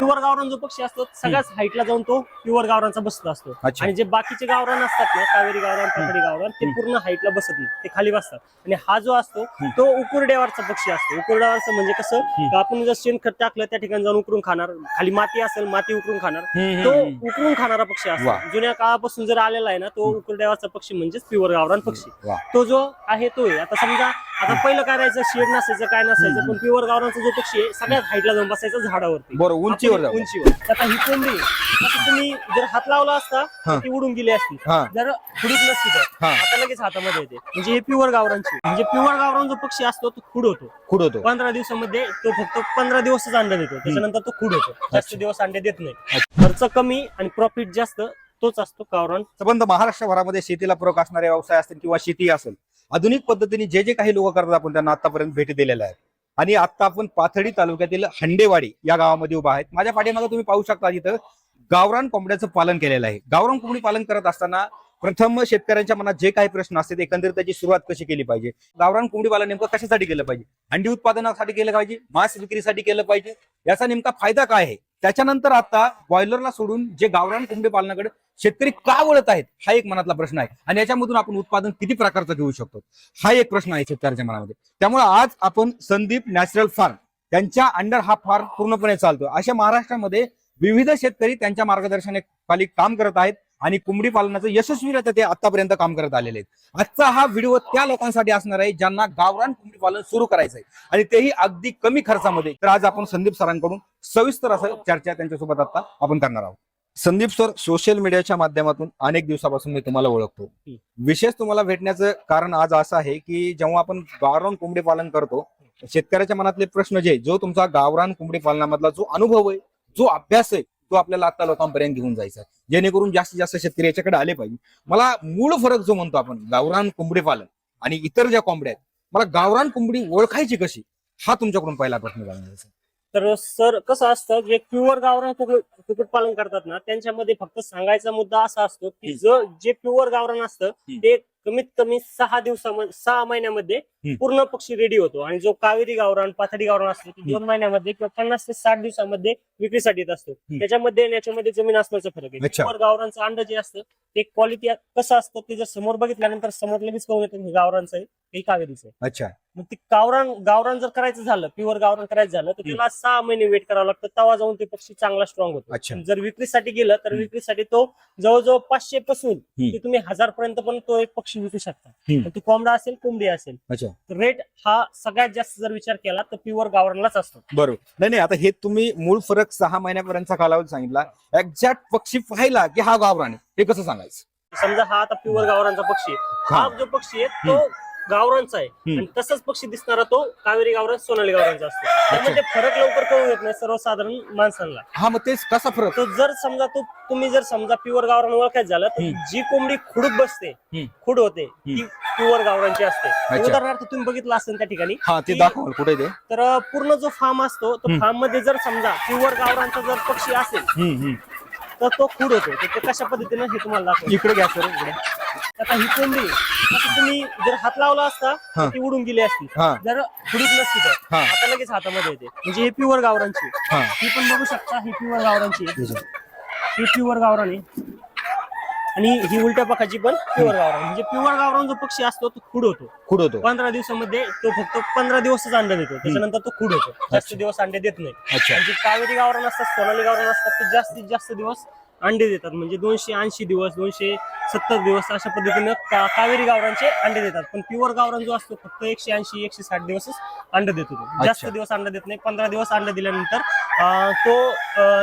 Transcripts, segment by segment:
Pure गावरान जो पक्षी असतो सगळ्याच हाईटला जाऊन तो प्युअर गावरानचा बसत असतो. अच्छा. आणि जे बाकीचे गावरान असतात ना कावेरी गावरान पापडी गावरान ते पूर्ण हाईटला बसत नाही. ते खाली बसतात. आणि हा जो असतो तो उकुरड्यावरचा पक्षी असतो. उकुरड्यावरचा म्हणजे कसं आपण जर शेणखत टाकलं त्या ठिकाणी जाऊन उकरून खाणार. खाली माती असेल माती उकरून खाणार. तो. उकरून खाणारा पक्षी. असतो. जुन्या काळापासून जर आलेला आहे ना तो उकुरड्यावरचा पक्षी म्हणजेच प्युअर गावरान पक्षी. वा. तो जो आहे तो आहे. आता समजा आता पहिलं काय राहायचं? शेड नसायचं काय नसायचं? पण प्युअर गावरानचा जो पक्षी आहे सगळ्यात हाईटला जाऊन बसायचा झाडावरती. बरोबर उंचीवर आपण जाऊ. उंचीवर. आता ही कोंबडी तुम्ही जर हात लावला असता हा. तर ती उडून गेली असती. हा. जर खुडीत नसती तर. हा. आता लगेच हातामध्ये येते. म्हणजे हे प्युअर गावरांची म्हणजे प्युअर गावरान जो पक्षी असतो तो खुड होतो. खुड होतो. पंधरा दिवसामध्ये तो फक्त पंधरा दिवसच अंडा देतो. त्याच्यानंतर तो खुड होतो. जास्त. दिवस अंडे देत नाही. खर्च कमी आणि प्रॉफिट जास्त तोच असतो गावरान. संबंध महाराष्ट्रभरामध्ये शेतीला पूरक असणारे व्यवसाय असतील किंवा शेती असेल आधुनिक पद्धतीने जे जे काही लोक करतात आपण त्यांना आतापर्यंत भेटी दिलेल्या आहेत. आणि आता आपण पाथडी तालुक्यातील हंडेवाडी या गावामध्ये उभा आहेत. माझ्या पाठीमागे तुम्ही पाहू शकता तिथं गावरान कोंबड्याचं पालन केलेलं आहे. गावरान कोंबडी पालन करत असताना प्रथम शेतकऱ्यांच्या मनात जे काही प्रश्न असतात एकंदरीत त्याची सुरुवात कशी केली पाहिजे? गावरान कोंबडी पालन नेमकं कशासाठी केलं पाहिजे? अंडी उत्पादनासाठी केलं पाहिजे? मांस विक्रीसाठी केलं पाहिजे? याचा नेमका फायदा काय आहे? त्याच्यानंतर आता बॉयलरला सोडून जे गावरान कोंबडी पालनाकडे शेतकरी का वळत आहेत हा एक मनातला प्रश्न आहे. आणि याच्यामधून आपण उत्पादन किती प्रकारचं घेऊ शकतो? हा एक प्रश्न आहे शेतकऱ्याच्या मनामध्ये. त्यामुळे आज आपण संदीप नॅचरल फार्म त्यांच्या अंडर हा फार्म पूर्णपणे चालतो अशा महाराष्ट्रामध्ये विविध शेतकरी त्यांच्या मार्गदर्शनाखाली काम करत आहेत. आणि कोंबडी पालनाचं यशस्वीरित्या ते आतापर्यंत काम करत आलेले आहेत. आजचा हा व्हिडिओ त्या लोकांसाठी असणार आहे ज्यांना गावरान कोंबडी पालन सुरू करायचं आहे. आणि तेही अगदी कमी खर्चामध्ये. तर आज आपण संदीप सरांकडून सविस्तर असं चर्चा त्यांच्यासोबत आता आपण करणार आहोत. संदीप सर सोशल मीडियाच्या माध्यमातून अनेक दिवसापासून मी तुम्हाला ओळखतो. विशेष तुम्हाला भेटण्याचं कारण आज असं आहे की जेव्हा आपण गावरान कोंबडी पालन करतो शेतकऱ्याच्या मनातले प्रश्न जे जो तुमचा गावरान कोंबडी पालनामधला जो अनुभव आहे जो अभ्यास आहे तो आपल्याला आता लोकांपर्यंत घेऊन जायचा आहे जेणेकरून जास्तीत जास्त शेतकरी याच्याकडे आले पाहिजे मला मूळ फरक जो म्हणतो आपण गावरान कोंबडी पालन आणि इतर ज्या कोंबड्या आहेत मला गावरान कोंबडी ओळखायची कशी हा तुमच्याकडून पहिला प्रश्न आहे. तर सर कसं असतं जे प्युअर गावरान कुक्कुट पालन करतात ना त्यांच्यामध्ये फक्त सांगायचा मुद्दा असा असतो की ज जे प्युअर गावरान असतं. ते कमीत कमी सहा दिवसामध्ये सहा महिन्यामध्ये. पूर्ण पक्षी रेडी होतो. आणि जो कावेरी गावरान पाथडी गावरान असतो ते दोन महिन्यामध्ये किंवा पन्नास ते साठ दिवसामध्ये विक्रीसाठी येत असतो. त्याच्यामध्ये आणि याच्यामध्ये जमीन आसमानाचा फरक आहे. गावरानचं अंड जे असतं ते क्वालिटी कसं असतं ते जर समोर बघितल्यानंतर समोर लगेच कळून येतं हे गावरानचं आहे हे कावेरीचं आहे. अच्छा. मग ते गावरान गावरान जर करायचं झालं प्युअर गावरान करायचं झालं तर त्याला सहा महिने वेट करावं लागतं. तेव्हा जाऊन ते पक्षी चांगला स्ट्रॉंग होतो. जर विक्रीसाठी गेलं तर. विक्रीसाठी तो जवळजवळ पाचशे पासून. ते तुम्ही हजार पर्यंत पण तो एक पक्षी विकू शकता हम्म. तर तो कोंबडा असेल कोंबडी असेल अच्छा. तर रेट हा सगळ्यात जास्त जर विचार केला तर प्युअर गावरानलाच असतो. बरोबर. नाही नाही आता हे तुम्ही मूळ फरक सहा महिन्यापर्यंतचा कालावधी सांगितला. एक्झॅक्ट पक्षी पाहिला की हा गावरान हे कसं सांगायचं? समजा हा आता प्युअर गावरानचा पक्षी आहे. हा जो पक्षी आहे तो गावरानचा आहे. आणि तसंच पक्षी दिसणारा तो कावेरी गावरान सोनाली गावरानचा असतो. त्यामध्ये फरक लवकर कळून येत नाही सर्वसाधारण माणसांना. हा मग तेच कसा फरक? तो जर समजा तो तुम्ही जर समजा प्युअर गावरान ओळखायचं झालं तर. जी कोंबडी खुडूक बसते. खुड होते ती प्युअर गावरानची असते. उदाहरणार्थ तुम्ही बघितलं असेल त्या ठिकाणी ते कुठे ते? तर पूर्ण जो फार्म असतो तो. फार्ममध्ये जर समजा प्युअर गावरानचा जर पक्षी असेल तर तो खुड होतो. तर ते कशा पद्धतीने हे तुम्हाला दाखवतो इकडे घ्या सर इकडे. आता ही कोंबडी तुम्ही जर हात लावला असता तर. ती उडून गेली असती. हा. जर खुडीत नसती तर. हा. आता लगेच हातामध्ये येते. म्हणजे हे प्युअर गावरानची. हा. ही पण बघू शकता ही प्युअर गावरानची. आहे. ही प्युअर गावरान आहे. आणि ही उलट्या पखाची पण प्युअर गावरान. म्हणजे प्युअर गावरान जो पक्षी असतो तो खुड होतो. खुड होतो. पंधरा दिवसामध्ये तो फक्त पंधरा दिवसच अंडे देतो. त्याच्यानंतर तो खुड होतो. जास्त. दिवस अंडे देत नाही. अच्छा. आणि जे कावेरी गावरान असतात सोनाली गावरान असतात ते जास्तीत जास्त दिवस अंडे देतात. म्हणजे दोनशे ऐंशी दिवस दोनशे सत्तर दिवस अशा पद्धतीनं का- कावेरी गावरांचे अंडे देतात. पण प्युअर गावरान जो असतो फक्त एकशे ऐंशी एकशे साठ दिवसच अंडे देतो जास्त. दिवस अंडे देत नाही पंधरा दिवस अंडे दिल्यानंतर तो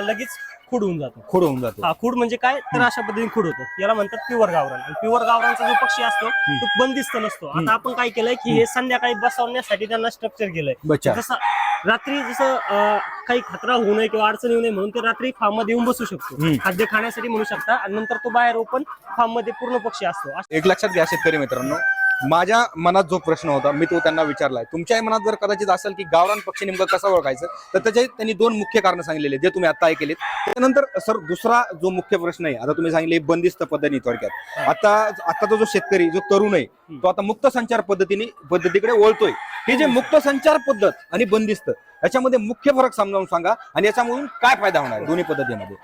लगेच खुड होऊन जातो. खुड होऊन जातो. हा खूड म्हणजे काय? तर अशा पद्धतीने खूड होतो. याला म्हणतात प्युअर गावरान. प्युअर गावरानचा जो पक्षी असतो तो बंदिस्त नसतो. आता आपण काय केलंय की हे संध्याकाळी बसवण्यासाठी त्यांना स्ट्रक्चर केलंय. जसं रात्री जसं काही खतरा होऊ नये किंवा अडचण येऊ नये म्हणून ते रात्री फार्ममध्ये येऊन बसू शकतो. खाद्य खाण्यासाठी म्हणू शकता. आणि नंतर तो बाहेर ओपन फार्ममध्ये पूर्ण पक्षी असतो. एक लक्षात घ्या शेतकरी मित्रांनो. माझ्या मनात जो प्रश्न होता मी तो त्यांना विचारलाय. तुमच्याही मनात जर कदाचित असेल की गावरान पक्षी नेमकं कसं ओळखायचं तर त्याचे त्यांनी दोन मुख्य कारण सांगितलेले जे तुम्ही आता ऐकलेत त्यानंतर सर दुसरा जो मुख्य प्रश्न आहे आता तुम्ही सांगितले बंदिस्त पद्धती थोडक्यात. आता आताचा जो शेतकरी जो तरुण आहे तो आता मुक्त संचार पद्धतीने पद्धतीकडे वळतोय. हे जे मुक्त संचार पद्धत आणि बंदिस्त याच्यामध्ये मुख्य फरक समजावून सांगा आणि याच्यामधून काय फायदा होणार दोन्ही पद्धतीमध्ये?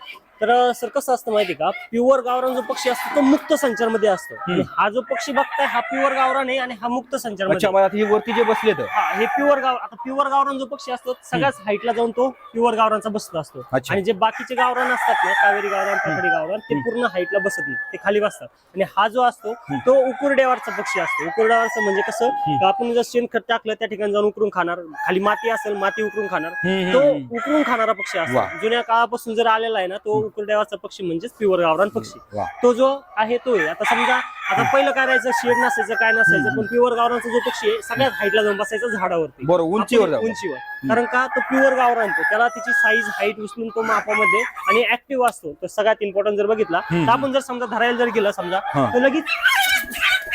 तर सर कसं असतं माहिती का? प्युअर गावरान जो पक्षी असतो तो मुक्त संचारमध्ये असतो. आणि हा जो पक्षी बघताय हा प्युअर गावरान आहे आणि हा मुक्त संचारमध्ये अच्छा मला आता हे वरती जे बसले हा हे प्युअर गाव आता प्युअर गावरान जो पक्षी असतो सगळ्याच हाईटला जाऊन तो प्युअर गावरानचा बसत असतो. अच्छा. आणि जे बाकीचे गावरान असतात ना कावेरी गावरान पाथडी गावरान ते पूर्ण हाईटला बसत नाही ते खाली बसतात. आणि हा जो असतो तो उकुरड्यावरचा पक्षी असतो. उकुरड्यावरचा म्हणजे कसं का आपण जर शेणखत टाकलं त्या ठिकाणी जाऊन उकरून खाणार. खाली माती असेल माती उकरून खाणार. तो उकरून खाणारा पक्षी वा. असतो जुन्या काळापासून जर आलेला आहे ना तो उकुरड्यावरचा पक्षी म्हणजेच प्युअर गावरान पक्षी. वा. तो जो आहे तो आहे. आता समजा आता पहिलं काय राहायचं? शेड नसायचं काय नसायचं पण प्युअर गावरानचा जो पक्षी आहे सगळ्यात हाईटला जाऊन बसायचा झाडावरती. बरोबर उंचीवर आपण जाऊ उंचीवर. कारण का? तो प्युअर गावरान तो. त्याला त्याची साईज हाईट उचलून तो मापामध्ये आणि ऍक्टिव्ह असतो. तर सगळ्यात इम्पॉर्टंट जर बघितला तर आपण जर समजा धरायला जर गेलं समजा हा. तो लगेच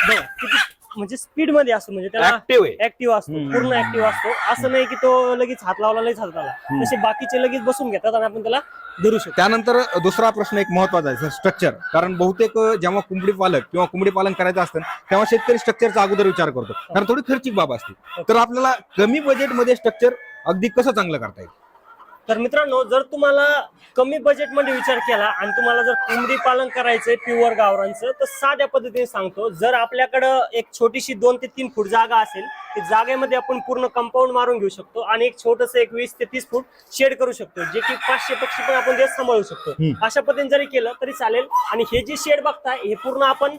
बघा, किती म्हणजे स्पीडमध्ये असतो म्हणजे त्याला ऍक्टिव्ह आहे. ऍक्टिव्ह असतो. पूर्ण ऍक्टिव्ह असतो. असं नाही की तो लगेच हात लावला लगेच हात लावला. तसे बाकीचे लगेच बसून घेतात आणि आपण त्याला धरू शकतो. त्यानंतर दुसरा प्रश्न एक महत्त्वाचा आहे स्ट्रक्चर कारण बहुतेक जेव्हा कोंबडी पालक किंवा कोंबडी पालन करायचं असतं तेव्हा शेतकरी स्ट्रक्चरचा अगोदर विचार करतो. कारण थोडी खर्चिक बाब असते. तर आपल्याला कमी बजेटमध्ये स्ट्रक्चर अगदी कसं चांगलं करता येईल? तर मित्रांनो जर तुम्हाला कमी बजेटमध्ये विचार केला आणि तुम्हाला जर कोंबडी पालन करायचंय प्युअर गावरांचं तर साध्या पद्धतीने सांगतो जर आपल्याकडं एक छोटीशी दोन ते तीन फूट जागा असेल ती जागेमध्ये आपण पूर्ण कंपाऊंड मारून घेऊ शकतो आणि एक छोटस एक वीस ते तीस फूट शेड करू शकतो जे की पाचशे पक्षी पण आपण ते सांभाळू शकतो. अशा पद्धतीने जरी केलं तरी चालेल. आणि हे जे शेड बघताय हे पूर्ण आपण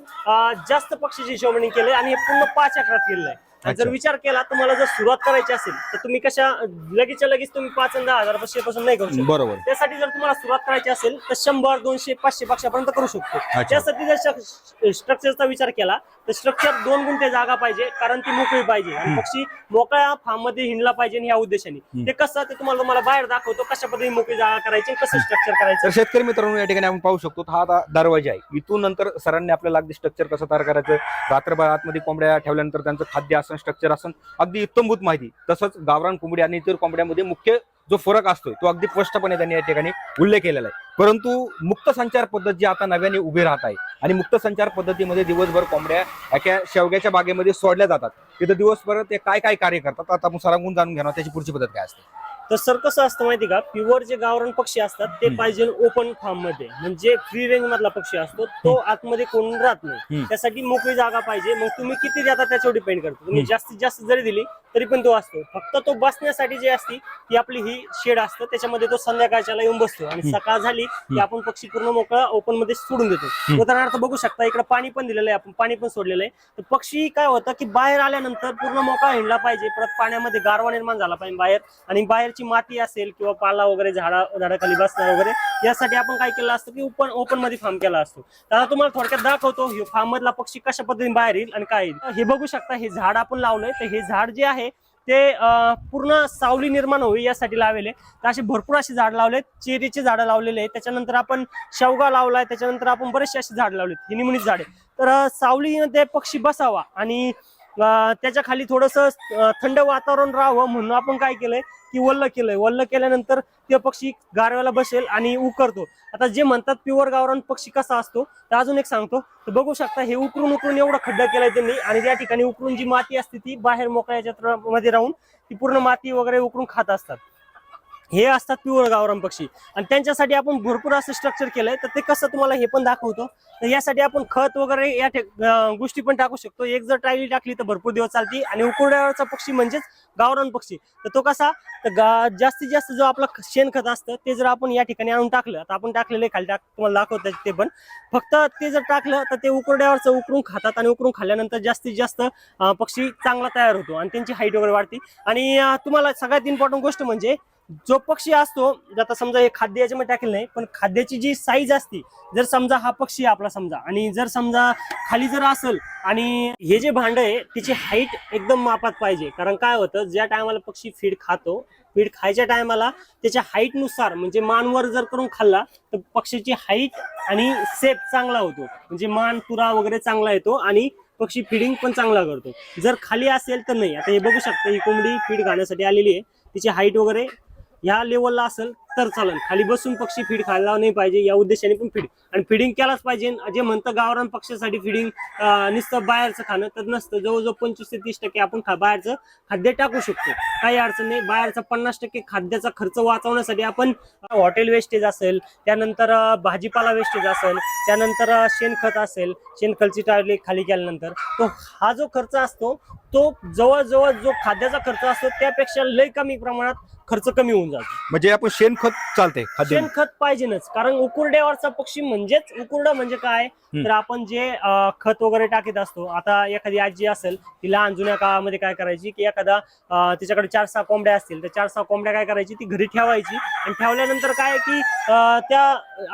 जास्त पक्षीची हिशोबाने केलंय आणि हे पूर्ण पाच अकरात केलेलं आहे जर. विचार केला तुम्हाला जर सुरुवात करायची असेल तर तुम्ही कशा लगेचच्या लगेच तुम्ही पाच आणि दहा हजारपासून नाही करू शकत. बरोबर. त्यासाठी जर तुम्हाला सुरुवात करायची असेल तर शंभर दोनशे पाचशे पक्षापर्यंत करू शकतो. त्यासाठी जर स्ट्रक्चरचा विचार केला तर स्ट्रक्चर दोन गुंठे जागा पाहिजे कारण ती मोकळी पाहिजे. आणि पक्षी मोकळ्या फार्ममध्ये हिंडला पाहिजे आणि ह्या उद्देशाने. ते कसं ते तुम्हाला तुम्हाला बाहेर दाखवतो कशा पद्धतीने मोकळी जागा करायची कसं स्ट्रक्चर करायचं. तर शेतकरी मित्रांनो या ठिकाणी आपण पाहू शकतो हा आता दरवाजा आहे. इथून नंतर सरांनी आपल्याला अगदी स्ट्रक्चर कसं तयार करायचं रात्रभर आतमध्ये कोंबड्या ठेवल्यानंतर त्यांचं खाद्य असं स्ट्रक्चर असं अगदी इत्तमभूत माहिती. तसंच गावरान कोंबडी आणि इतर कोंबड्यामध्ये मुख्य जो फरक असतोय तो अगदी स्पष्टपणे त्यांनी या ठिकाणी उल्लेख केलेला आहे. परंतु मुक्त संचार पद्धत जी आता नव्याने उभी राहत आहे आणि मुक्त संचार पद्धतीमध्ये दिवसभर कोंबड्या एका शेवग्याच्या बागेमध्ये सोडल्या जातात. तिथं दिवसभर ते काय काय कार्य करतात आता आपण सरांगून जाणून घेणार त्याची पुढची पद्धत काय असते. तर सर कसं असतं माहिती का? प्युअर जे गावरान पक्षी असतात ते. पाहिजे ओपन फार्ममध्ये. म्हणजे फ्री रेंज मधला पक्षी असतो तो आतमध्ये कोण राहत नाही. त्यासाठी मोकळी जागा पाहिजे. मग तुम्ही किती देता त्याच्यावर डिपेंड करतो. तुम्ही. जास्तीत जास्त जरी दिली तरी पण तो असतो. फक्त तो बसण्यासाठी जे असती ती आपली ही शेड असतं. त्याच्यामध्ये तो संध्याकाळच्याला येऊन बसतो. आणि. सकाळ झाली की आपण पक्षी पूर्ण मोकळा ओपनमध्ये सोडून देतो. उदाहरणार्थ बघू शकता इकडे पाणी पण दिलेलं आहे. आपण पाणी पण सोडलेलं आहे. तर पक्षी काय होतं की बाहेर आल्यानंतर पूर्ण मोकळा हिंडला पाहिजे. परत पाण्यामध्ये गारवा निर्माण झाला पाहिजे बाहेर. आणि बाहेरची माती असेल किंवा पाला वगैरे झाडा झाडाखाली बसणार वगैरे यासाठी आपण काय केलं असतं की ओपन ओपनमध्ये फार्म केला असतो. त्याला आता तुम्हाला थोडक्यात दाखवतो हे फार्म मधला पक्षी कशा पद्धतीने बाहेर येईल आणि काय येईल. हे बघू शकता हे झाड आपण लावलंय. तर हे झाड जे आहे ते पूर्ण सावली निर्माण होईल यासाठी लावलेले. तर असे भरपूर असे झाड लावलेत. चेरीचे झाडं लावलेले आहेत. त्याच्यानंतर आपण शेवगा लावलाय. त्याच्यानंतर आपण बरेचसे असे झाड लावलेत. ही निमणीच झाडे तर सावलीमध्ये पक्षी बसावा आणि त्याच्याखाली थोडस थंड वातावरण राहावं म्हणून आपण काय केलंय की वल्ल केलंय. वल्ल केल्यानंतर ते पक्षी गारव्याला बसेल आणि उकरतो. आता जे म्हणतात प्युअर गावरान पक्षी कसा असतो तर अजून एक सांगतो. तर बघू शकता हे उकरून उकरून एवढं खड्डा केलाय त्यांनी आणि त्या ठिकाणी उकरून जी माती असते ती बाहेर मोकळ्या मध्ये राहून ती पूर्ण माती वगैरे उकरून खात असतात. हे असतात प्युअर गावरान पक्षी. आणि त्यांच्यासाठी आपण भरपूर असं स्ट्रक्चर केलंय. तर ते कसं तुम्हाला हे पण दाखवतो. तर यासाठी आपण खत वगैरे या गोष्टी पण टाकू शकतो. एक जर टायली टाकली तर भरपूर दिवस चालती आणि उकुरड्यावरचा पक्षी म्हणजेच गावरान पक्षी. तर तो कसा? तर गा- जास्तीत जास्त जो आपला शेणखत असतं ते जर आपण या ठिकाणी आणून टाकलं तर आपण टाकलेलं आहे खाली टाक तुम्हाला दाखवतात ते पण. फक्त ते जर टाकलं तर ते उकुरड्यावरचं उकरून खातात आणि उकरून खाल्ल्यानंतर जास्तीत जास्त पक्षी चांगला तयार होतो आणि त्यांची हाईट वगैरे वाढते. आणि तुम्हाला सगळ्यात इम्पॉर्टंट गोष्ट म्हणजे जो पक्षी असतो आता समजा हे खाद्य याच्यामध्ये टाकेल नाही पण खाद्याची जी साईज असते जर समजा हा पक्षी आपला समजा आणि जर समजा खाली जर असेल आणि हे जे भांड आहे त्याची हाईट एकदम मापात पाहिजे. कारण काय होतं ज्या टायमाला पक्षी फीड खातो फीड खायच्या टायमाला त्याच्या हाईटनुसार म्हणजे मानवर जर करून खाल्ला तर पक्षीची हाईट आणि सेप चांगला होतो. म्हणजे मान पुरा वगैरे चांगला येतो आणि पक्षी फिडिंग पण चांगला करतो. जर खाली असेल तर नाही. आता हे बघू शकता ही कोंबडी फीड खाण्यासाठी आलेली आहे. तिची हाईट वगैरे ह्या लेवलला असेल तर चालेल खाली बसून पक्षी फीड खायला नाही पाहिजे या उद्देशाने पण फीड आणि फिडिंग केलाच पाहिजे. जे म्हणतं गावरान पक्षासाठी फिडिंग नुसतं बाहेरचं खाणं तर नसतं. जवळजवळ पंचवीस ते तीस टक्के आपण बाहेरचं खाद्य टाकू शकतो. काही अडचण नाही. बाहेरचा पन्नास टक्के खाद्याचा खर्च वाचवण्यासाठी आपण हॉटेल वेस्टेज असेल त्यानंतर भाजीपाला वेस्टेज असेल त्यानंतर शेणखत असेल शेणखतची टाळली खाली केल्यानंतर तो हा जो खर्च असतो तो जवळजवळ जो खाद्याचा खर्च असतो त्यापेक्षा लय कमी प्रमाणात खर्च कमी होऊन जातो. म्हणजे आपण शेणखत चालते खाद्य शेणखत पाहिजेच कारण उकुरड्यावरचा पक्षी म्हणजेच उकुरडा म्हणजे काय. तर आपण जे अं, खत वगैरे टाकीत असतो आता एखादी आजी असेल ती लहान जुन्या काळामध्ये काय करायची की एखादा अं, तिच्याकडे चार सहा कोंबड्या असतील तर चार सहा कोंबड्या काय करायची ती घरी ठेवायची आणि ठेवल्यानंतर काय की अं, त्या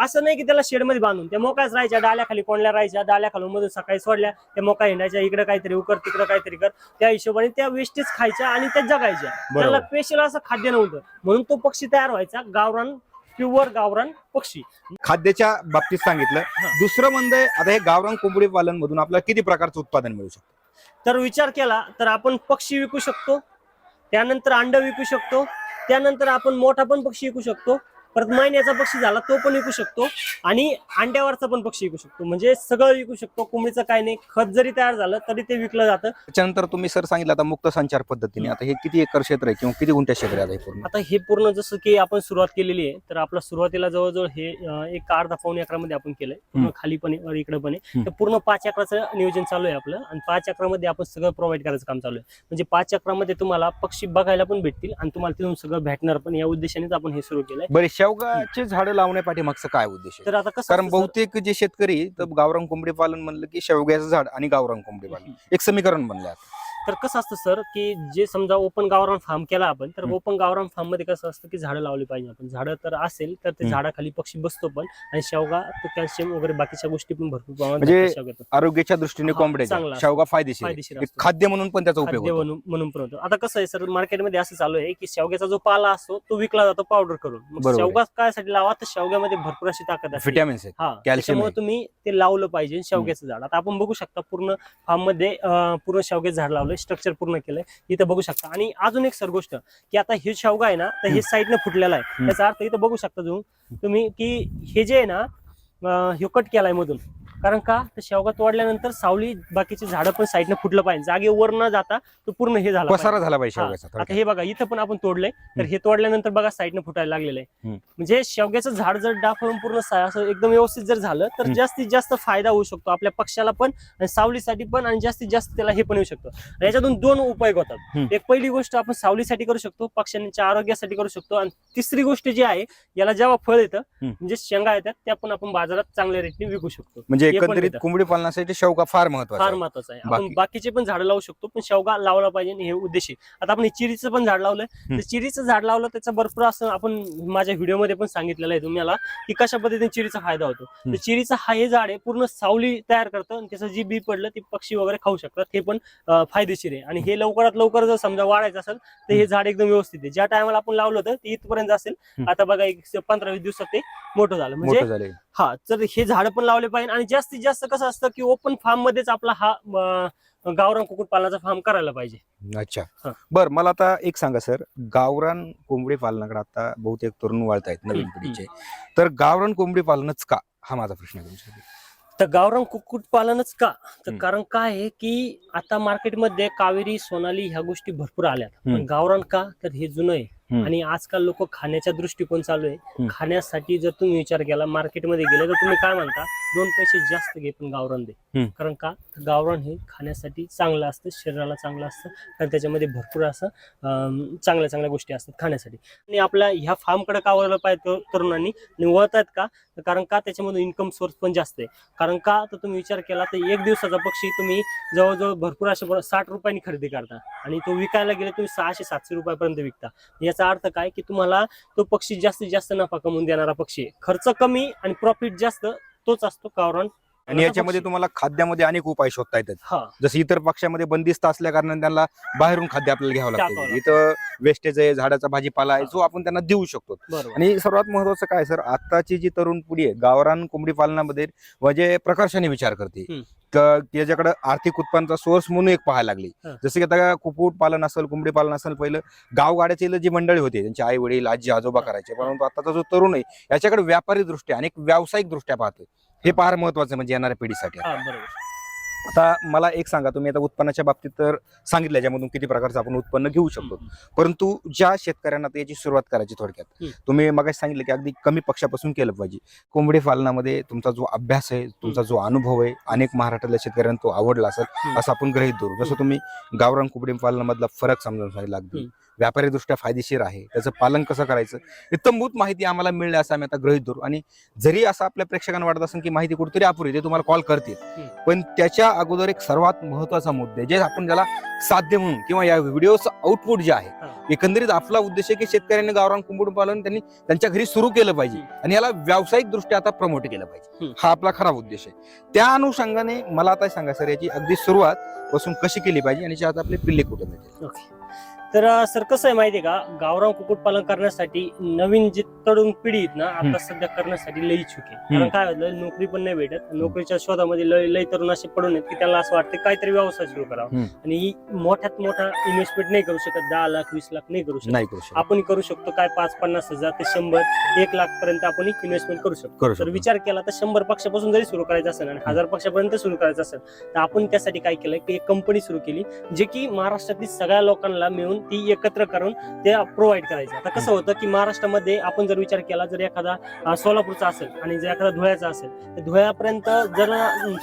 असं नाही की त्याला शेडमध्ये बांधून त्या मोकळ्याच राहायच्या डाल्याखाली कोंडल्या राहायच्या डाल्याखालून मधून सकाळी सोडल्या त्या मोका हिंडायच्या इकडे काहीतरी उकर तिकडे काहीतरी कर त्या हिशोबाने त्या वेस्टेज खायच्या आणि त्या जगायच्या. त्याला बरोबर स्पेशल असं खाद्य नव्हतं. म्हणून तो पक्षी तयार व्हायचा गावरान प्युअर गावरान पक्षी. खाद्याच्या बाबतीत सांगितलं. दुसरं म्हणजे आता हे गावरान कोंबडी पालन मधून आपल्याला किती प्रकारचं उत्पादन मिळू शकतं? तर विचार केला तर आपण पक्षी विकू शकतो त्यानंतर अंड विकू शकतो त्यानंतर आपण मोठा पण पक्षी विकू शकतो. परत महिन्याचा पक्षी झाला तो पण विकू शकतो. आणि अंड्यावरचा पण पक्षी विकू शकतो. म्हणजे सगळं विकू शकतो. कोंबडीचं काय नाही. खत जरी तयार झालं तरी ते विकलं जातं. त्याच्यानंतर तुम्ही सर सांगितलं आता मुक्त संचार पद्धतीने. आता हे किती एकर क्षेत्र आहे किंवा किती गुंठ्या क्षेत्र आहे पूर्ण? आता हे पूर्ण जसं की आपण सुरुवात केलेली आहे तर आपला सुरुवातीला जवळजवळ हे अं, एक अर्धा पाऊन एकरामध्ये आपण केलंय. पूर्ण. खाली पण आहे, वर इकडे पण आहे. हम्म. तर पूर्ण पाच अकराचं नियोजन चालू आहे आपलं. आणि पाच अकरामध्ये आपण सगळं प्रोव्हाइड करायचं काम चालू आहे. म्हणजे पाच अकरामध्ये तुम्हाला पक्षी बघायला पण भेटतील आणि तुम्हाला तिथून सगळं भेटणार पण या उद्देशानेच आपण हे सुरू केलंय. बरे शेवगाचे झाडं लावण्यापाठी मागचं काय उद्देश आहे? तर आता कसं कारण असतं सर, बहुतेक जे शेतकरी तर गावरान कोंबडी पालन म्हणलं की शेवग्याचं झाड आणि गावरान कोंबडी पालन एक समीकरण बनलं आता. तर कसं असतं सर की जे समजा ओपन गावरान फार्म केला आपण तर. ओपन गावरान फार्ममध्ये कसं असतं की झाडं लावली पाहिजे आपण झाडं तर असेल तर ते. झाडाखाली पक्षी बसतो पण आणि शेवगा कॅल्शियम वगैरे बाकीच्या गोष्टी पण भरपूर प्रमाणात म्हणजे. आरोग्याच्या दृष्टीने चांगला. शेवगा फायदेशीर आहे. असतो. खाद्य म्हणून पण त्याचा उपयोग म्हणून पण होतो आता कसं आहे सर मार्केटमध्ये असं चालू आहे की शेवग्याचा जो पाला असतो तो विकला जातो पावडर करून आहे. शेवगा काय लावा तर शेवग्यामध्ये भरपूर अशी ताकद असते विटॅमिन्स आहेत हा त्याच्यामुळे आहे. तुम्ही ते लावलं पाहिजे शेवग्याचं झाड आता आपण बघू शकता पूर्ण फार्ममध्ये पूर्ण शेवग्याचं झाड स्ट्रक्चर पूर्ण केलंय इथं बघू शकता आणि अजून एक सर गोष्ट की आता हे शेवगा आहे ना तर हे. साईडनं फुटलेला आहे. त्याचा अर्थ इथं बघू शकता तुम्ही तुम्ही की हे जे आहे ना हे कट केलाय मधून कारण का तर शेवगा तोडल्यानंतर सावली बाकीची झाडं पण साईडनं फुटलं पाहिजे जागेवर न जाता तो पूर्ण हे झाला पसारा पाहिजे. झाला पाहिजे हा, शेवग्याचा आता. हे बघा इथं पण आपण तोडलंय तर. हे तोडल्यानंतर बघा साईडनं फुटायला लागलेलं आहे. म्हणजे शेवग्याचं झाड जर डाफळून पूर्ण असं एकदम व्यवस्थित जर झालं तर. जास्तीत जास्त फायदा होऊ शकतो आपल्या पक्षाला पण आणि सावलीसाठी पण आणि जास्तीत जास्त त्याला हे पण येऊ शकतो आणि याच्यातून दोन उपयोग होतात. एक पहिली गोष्ट आपण सावलीसाठी करू शकतो पक्ष्यांच्या आरोग्यासाठी करू शकतो आणि तिसरी गोष्ट जी आहे याला जेव्हा फळ येतं. म्हणजे शेंगा येतात त्या पण आपण बाजारात चांगल्या रेटने विकू शकतो म्हणजे एकंदरीत. कोंबडी पालनासाठी शेवगा फार महत्त्वाचा फार. महत्वाचं आहे आपण बाकी- बाकीचे पण झाडं लावू शकतो पण शेवगा लावला पाहिजे हे उद्देश आहे. आता आपण हे चिरीचं पण झाड लावलंय हम्म. तर चिरीचं झाड लावलं त्याचा भरपूर असं आपण माझ्या व्हिडिओमध्ये पण सांगितलेलं आहे तुम्हाला की कशा पद्धतीने चिरीचा फायदा होतो तर हम्म. चिरीचं हा हे झाड आहे पूर्ण सावली तयार करतं आणि त्याचं जी बी पडलं ते पक्षी वगैरे खाऊ शकतात हे पण अं, फायदेशीर आहे आणि हे लवकरात लवकर जर समजा वाढायचं असेल तर हे झाड एकदम व्यवस्थित आहे ज्या टायमाला आपण लावलं होतं ते इथपर्यंत असेल हम्म. आता बघा एक पंधरा वीस दिवसात ते मोठं झालं म्हणजे मोठं झाले हा तर हे झाड पण लावले पाहिजे. आणि जास्तीत जास्त कसं असतं की ओपन फार्म मध्येच आपला हा गावरान कुक्कुटपालनाचा फार्म करायला पाहिजे. अच्छा. बर मला आता एक सांगा सर. गावरान कोंबडी पालनाकडे आता बहुतेक तरुण वळत आहेत नवीन पिढीचे. तर गावरान कोंबडी पालनच का? हा माझा प्रश्न आहे तुमच्यासाठी. तर गावरान कुक्कुटपालनच का? तर. कारण काय आहे की आता मार्केटमध्ये कावेरी सोनाली ह्या गोष्टी भरपूर हम्म. पण गावरान का? तर हे जुनं आहे. आणि आजकाल लोक खाण्याचा दृष्टिकोन चालू आहे. खाण्यासाठी जर तुम्ही विचार केला मार्केटमध्ये गेले तर तुम्ही काय म्हणता? दोन पैसे जास्त घे पण गावरान दे. कारण का? गावरान हे खाण्यासाठी चांगलं असतं शरीराला चांगलं असतं कारण त्याच्यामध्ये भरपूर असं चांगल्या चांगल्या गोष्टी असतात खाण्यासाठी. आणि आपल्या ह्या फार्मकडे का वळलं पाहिजे तर- तरुणांनी? आणि वळत आहेत का? कारण का त्याच्यामधून इन्कम सोर्स पण जास्त आहे. कारण का? तर तुम्ही विचार केला तर एक दिवसाचा पक्षी तुम्ही जवळजवळ भरपूर असे साठ रुपयांनी खरेदी करता. आणि तो विकायला गेले तुम्ही सहाशे सातशे रुपयापर्यंत विकता. याचा अर्थ काय की तुम्हाला तो पक्षी जास्तीत जास्त नफा कमवून देणारा पक्षी खर्च कमी आणि प्रॉफिट जास्त तोच असतो गावरान आणि याच्यामध्ये तुम्हाला खाद्यामध्ये अनेक उपाय शोधता येतात. हा. जसं इतर पक्षामध्ये बंदिस्त असल्या कारणाने त्यांना बाहेरून खाद्य आपल्याला घ्यावं लागतं. इथं वेस्टेज आहे झाडाचा भाजीपाला आहे जो आपण त्यांना देऊ शकतो. आणि सर्वात महत्वाचं काय सर? आताची जी तरुण पिढी आहे गावरान कोंबडी पालनामध्ये म्हणजे प्रकर्षाने विचार करते. त्याच्याकडे आर्थिक उत्पन्नाचा सोर्स म्हणून एक पाहायला लागली. जसं की आता कुक्कुट पालन असेल कोंबडी पालन असेल पहिलं गावगाड्याचे जी मंडळी होते त्यांचे आई वडील आजी आजोबा करायचे. परंतु आताचा जो तरुण आहे याच्याकडे व्यापारी दृष्ट्या आणि व्यावसायिक दृष्ट्या पाहतोय. हे फार महत्वाचं आहे म्हणजे येणाऱ्या पिढीसाठी. हा बरोबर. आता मला एक सांगा तुम्ही आता उत्पन्नाच्या बाबतीत तर सांगितलं याच्यामधून किती प्रकारचं आपण उत्पन्न घेऊ शकतो. परंतु ज्या शेतकऱ्यांना आता याची सुरुवात करायची थोडक्यात. तुम्ही मग सांगितलं की अगदी कमी पक्षापासून केलं पाहिजे. कोंबडी पालनामध्ये तुमचा जो अभ्यास आहे तुमचा जो अनुभव आहे अनेक महाराष्ट्रातल्या शेतकऱ्यांना तो आवडला असेल. असं आपण गृहित धरू. जसं तुम्ही गावरान कोंबडी पालनामधला फरक समजून सांगितला अगदी हम्म. व्यापारी दृष्ट्या फायदेशीर आहे त्याचं पालन कसं करायचं इत्तमभूत माहिती आम्हाला मिळणे असं आम्ही आता गृहित धरू आणि जरी असं आपल्या प्रेक्षकांना वाटत असेल की माहिती कुठेतरी अपुरी ते तुम्हाला कॉल करतील. पण त्याच्या अगोदर एक सर्वात महत्त्वाचा मुद्दा जे आपण ज्याला साध्य म्हणून किंवा या व्हिडिओचं आउटपुट जे आहे. एकंदरीत आपला उद्देश आहे की शेतकऱ्यांनी गावरान कुंबड पालन त्यांनी त्यांच्या घरी सुरू केलं पाहिजे. आणि याला व्यावसायिक दृष्ट्या आता प्रमोट केलं पाहिजे. हा आपला खरा उद्देश आहे त्या अनुषंगाने मला आता सांगा सर याची अगदी सुरुवात पासून कशी केली पाहिजे आणि आता आपले पिल्ले कुठे मिळतील ओके तर सर कसं आहे माहितीये का? गावरान कुक्कुटपालन करण्यासाठी नवीन जी तरुण पिढी आहेत ना. आता सध्या करण्यासाठी लय इच्छुक आहे. कारण काय होतं नोकरी पण नाही भेटत. नोकरीच्या शोधामध्ये लय लय तरुण असे पडून आहेत की त्याला असं वाटतं काहीतरी व्यवसाय सुरू करावा. आणि ही मोठ्यात मोठा इन्व्हेस्टमेंट नाही करू शकत. दहा लाख वीस लाख नाही करू शकत. आपण करू शकतो काय? पाच पन्नास हजार ते शंभर एक लाख पर्यंत आपण इन्व्हेस्टमेंट करू शकतो. तर विचार केला तर शंभर पक्षापासून जरी सुरू करायचं असेल आणि हजार पक्षापर्यंत सुरू करायचं असेल तर आपण त्यासाठी काय केलं की एक कंपनी सुरू केली जे की महाराष्ट्रातील सगळ्या लोकांना मिळून ती एकत्र करून ते प्रोव्हाइड करायचं. आता कसं होतं की महाराष्ट्रामध्ये आपण जर विचार केला जर एखादा सोलापूरचा असेल आणि जर एखादा धुळ्याचा असेल तर धुळ्यापर्यंत जर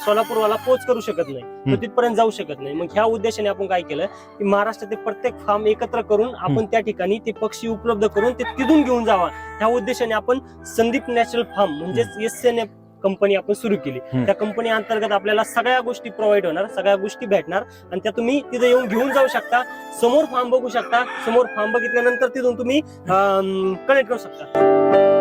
सोलापूरवाला पोच करू शकत नाही तो तिथपर्यंत जाऊ शकत नाही. मग ह्या उद्देशाने आपण काय केलं की महाराष्ट्रातील प्रत्येक फार्म एकत्र करून आपण त्या ठिकाणी ते पक्षी उपलब्ध करून ते तिथून घेऊन जावा. ह्या उद्देशाने आपण संदीप नॅचरल फार्म म्हणजेच एस एन एफ कंपनी आपण सुरू केली. त्या कंपनी अंतर्गत आपल्याला सगळ्या गोष्टी प्रोव्हाइड होणार सगळ्या गोष्टी भेटणार आणि त्या तुम्ही तिथे येऊन घेऊन जाऊ शकता. समोर फार्म बघू शकता. समोर फार्म बघितल्यानंतर तिथून तुम्ही कनेक्ट करू शकता.